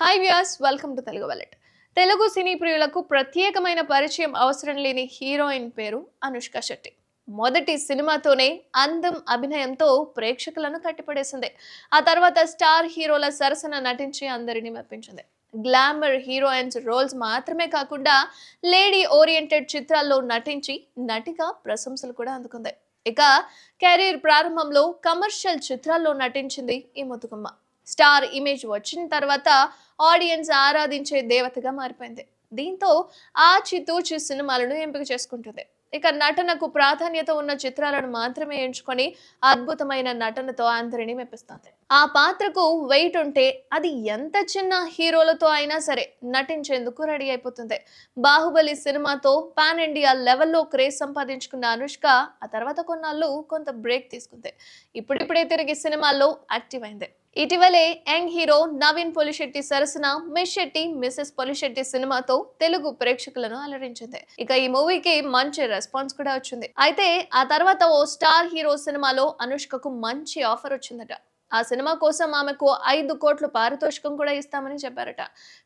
Hi Vyas welcome to Telugu wallet Telugu cine ప్రియులకు ప్రత్యేకమైన పరిచయం అవసరం లేని హీరోయిన్ పేరు అనుష్క శెట్టి. మొదటి సినిమాతోనే అందం అభినయంతో ప్రేక్షకులను కట్టిపడేసింది. ఆ తర్వాత స్టార్ హీరోల సరసన నటించి అందరినీ మెప్పించింది. గ్లామర్ హీరోయిన్స్ రోల్స్ మాత్రమే కాకుండా లేడీ ఓరియంటెడ్ చిత్రాల్లో నటించి నటిగా ప్రశంసలు కూడా అందుకుంది. ఇక కెరీర్ ప్రారంభంలో కమర్షియల్ చిత్రాల్లో నటించింది ఈ ముతుకమ్మ స్టార్ ఇమేజ్ వచ్చిన తర్వాత ఆడియన్స్ ఆరాధించే దేవతగా మారిపోయింది. దీంతో ఆచితూచి సినిమాలను ఎంపిక చేసుకుంటుంది. ఇక నటనకు ప్రాధాన్యత ఉన్న చిత్రాలను మాత్రమే ఎంచుకొని అద్భుతమైన నటనతో అందరినీ మెప్పిస్తుంది. ఆ పాత్రకు వెయిట్ ఉంటే అది ఎంత చిన్న హీరోలతో అయినా సరే నటించేందుకు రెడీ అయిపోతుంది. బాహుబలి సినిమాతో పాన్ ఇండియా లెవెల్లో క్రేజ్ సంపాదించుకున్న అనుష్క ఆ తర్వాత కొన్నాళ్ళు కొంత బ్రేక్ తీసుకుంది. ఇప్పుడిప్పుడే తిరిగి సినిమాల్లో యాక్టివ్ అయింది. ఇటీవలే యంగ్ హీరో నవీన్ పొలిశెట్టి సరసన మిస్ శెట్టి మిస్సెస్ పొలిశెట్టి సినిమాతో తెలుగు ప్రేక్షకులను అలరించింది. ఇక ఈ మూవీకి మంచి రెస్పాన్స్ కూడా వచ్చింది. అయితే ఆ తర్వాత ఓ స్టార్ హీరో సినిమాలో అనుష్కకు మంచి ఆఫర్ వచ్చిందట. ఆ సినిమా కోసం ఆమెకు ఐదు కోట్లు పారితోషికం కూడా ఇస్తామని చెప్పారట.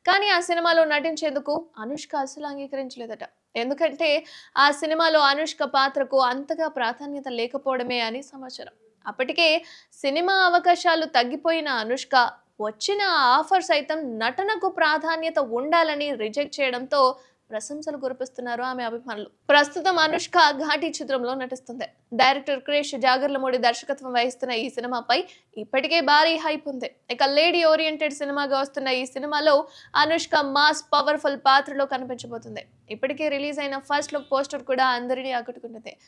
కానీ ఆ సినిమాలో నటించేందుకు అనుష్క అసలు అంగీకరించలేదట. ఎందుకంటే ఆ సినిమాలో అనుష్క పాత్రకు అంతగా ప్రాధాన్యత లేకపోవడమే అని సమాచారం. అప్పటికే సినిమా అవకాశాలు తగ్గిపోయిన అనుష్క వచ్చిన ఆఫర్ సైతం నటనకు ప్రాధాన్యత ఉండాలని రిజెక్ట్ చేయడంతో ప్రశంసలు కురిపిస్తున్నారు ఆమె అభిమానులు. ప్రస్తుతం అనుష్క ఘాటి చిత్రంలో నటిస్తుంది. డైరెక్టర్ క్రేష్ జాగర్లమూడి దర్శకత్వం వహిస్తున్న ఈ సినిమాపై ఇప్పటికే భారీ హైప్ ఉంది. ఇక లేడీ ఓరియంటెడ్ సినిమాగా వస్తున్న ఈ సినిమాలో అనుష్క మాస్ పవర్ఫుల్ పాత్రలో కనిపించబోతుంది. ఇప్పటికే రిలీజ్ అయిన ఫస్ట్ లుక్ పోస్టర్ కూడా అందరినీ ఆకట్టుకుంటుంది.